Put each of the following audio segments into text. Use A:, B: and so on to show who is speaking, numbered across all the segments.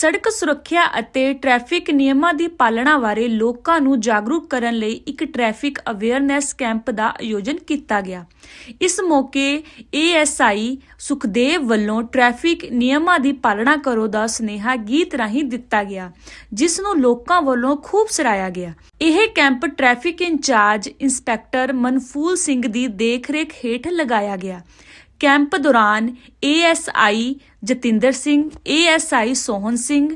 A: ਸੜਕ ਸੁਰੱਖਿਆ ਅਤੇ ਟ੍ਰੈਫਿਕ ਨਿਯਮਾਂ ਦੀ ਪਾਲਣਾ ਬਾਰੇ ਲੋਕਾਂ ਨੂੰ ਜਾਗਰੂਕ ਕਰਨ ਲਈ ਇੱਕ ਟ੍ਰੈਫਿਕ ਅਵੇਅਰਨੈਸ ਕੈਂਪ ਦਾ ਆਯੋਜਨ ਕੀਤਾ ਗਿਆ ਇਸ ਮੌਕੇ ਏਐਸਆਈ ਸੁਖਦੇਵ ਵੱਲੋਂ ਟ੍ਰੈਫਿਕ ਨਿਯਮਾਂ ਦੀ ਪਾਲਣਾ ਕਰੋ ਦਾ ਸੁਨੇਹਾ ਗੀਤ ਰਾਹੀਂ ਦਿੱਤਾ ਗਿਆ ਜਿਸ ਨੂੰ ਲੋਕਾਂ ਵੱਲੋਂ ਖੂਬ ਸਰਾਇਆ ਗਿਆ ਇਹ camp traffic in charge inspector Manphool Singh ਦੀ ਦੇਖਰੇਖ ਹੇਠ ਲਗਾਇਆ ਗਿਆ ਕੈਂਪ ਦੌਰਾਨ ASI Jatinder Singh ASI Sohan Singh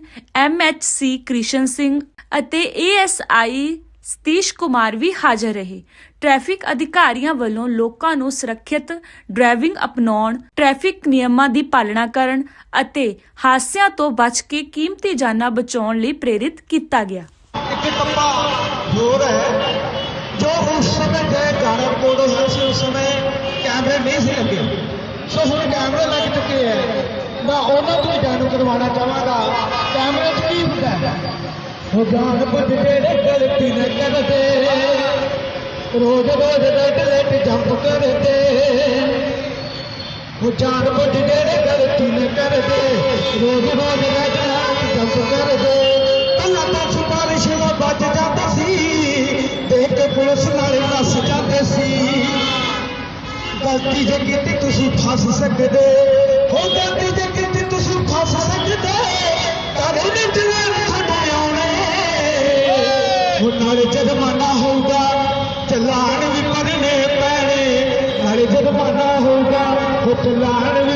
A: MHC Krishan Singh ਅਤੇ ਏਐਸਆਈ ਸਤੀਸ਼ ਕੁਮਾਰ ਵੀ ਹਾਜ਼ਰ ਰਹੇ ਟ੍ਰੈਫਿਕ ਅਧਿਕਾਰੀਆਂ ਵੱਲੋਂ ਲੋਕਾਂ ਨੂੰ ਸੁਰੱਖਿਅਤ ਡਰਾਈਵਿੰਗ ਅਪਣਾਉਣ ਟ੍ਰੈਫਿਕ ਨਿਯਮਾਂ ਦੀ ਪਾਲਣਾ ਕਰਨ ਅਤੇ ਹਾਦਸਿਆਂ ਤੋਂ ਬਚ ਕੇ ਕੀਮਤੀ ਜਾਨਾਂ ਬਚਾਉਣ ਲਈ ਪ੍ਰੇਰਿਤ ਕੀਤਾ ਗਿਆ
B: ਇੱਕ ਕੱਪਾ ਹੋਰ ਹੈ ਜੋ ਉਸ ਸਮੇਂ لگ چکے ہیں میں ان کو جانو کروانا چاہاں گا کیمرے چاہیے گلتی کرتے روز روز گیٹ جمپ کرتے بج گی گلتی دے روز سپارش کرتے بچ ਧਰਤੀ ਜੱਗੀ ਤੇ ਤੁਸੀਂ ਫਸ ਸਕਦੇ ਹੋ ਧਰਤੀ ਜੱਗੀ ਤੇ ਤੁਸੀਂ ਫਸ ਸਕਦੇ ਤਾਰੇ ਦੇ ਜਵਾਨ ਸਾਡੇ ਆਉਣੇ ਉਹ ਨਾਲੇ ਜਦਮਾਨਾ ਹੋਊਗਾ ਚਲਾਣ ਵੀ ਪਰਨੇ ਪੈਣੇ ਨਾਲੇ ਜਦਮਾਨਾ ਹੋਊਗਾ ਉਹ ਚਲਾਣ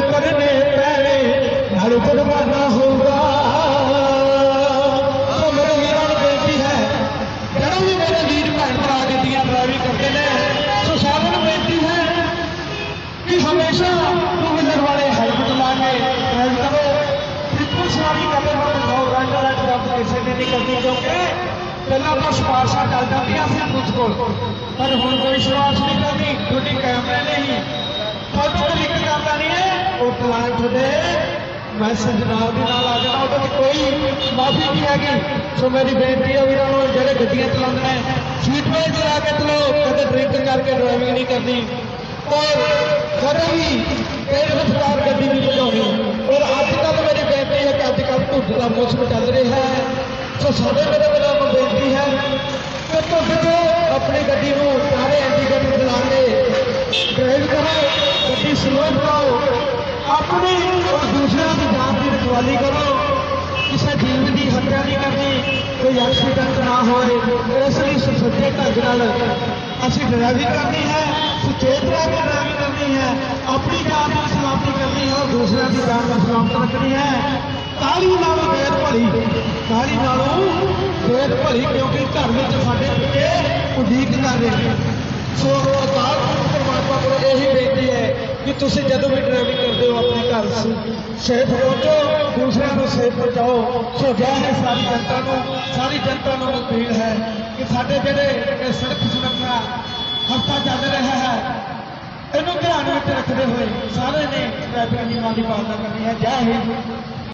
B: چل جاتی ہوں کوئی شاس نہیں کرتی ہے جہاں گلا کے چلاؤ کچھ ڈرکن کر کے ڈرائیونگ نہیں کرنی اور کبھی بھی بار گی چلا اور اچھا تو میری بے پی ہے اچھا دوسم چل رہا ہے سو سب میرے ہوئی ہے اپنی گڈی گیو سارے گاپر چلا کے ڈرائیو کرو گی سلو چلاؤ اپنی اور دوسرے کی کی جان سوالی کرو کسی جیو کی ہتیا نہیں کرنی کوئی ایکسیڈنٹ نہ ہوئے اس لیے سچے ڈنچا اے ڈرائیو کرنی ہے سچیت رہ کے سچے کرنی ہے اپنی جان کی سلامتی کرنی ہے اور دوسرے کی جان جانا سلامت رکھنی ہے تالی ساری تالی نالوں تاریخ سوار پرماتما یہی بےنتی ہے کہ تم جدو بھی ڈرائیور کرتے ہو اپنے سیت روکو دوسرے کو صحت بچاؤ سو جائے ساری جانتا ساری جنتا نیل ہے کہ سارے پہلے سڑک سرکا ہفتہ چل رہا ہے یہاں رکھتے ہوئے سارے نے مالا کرنی ہے جی ہندو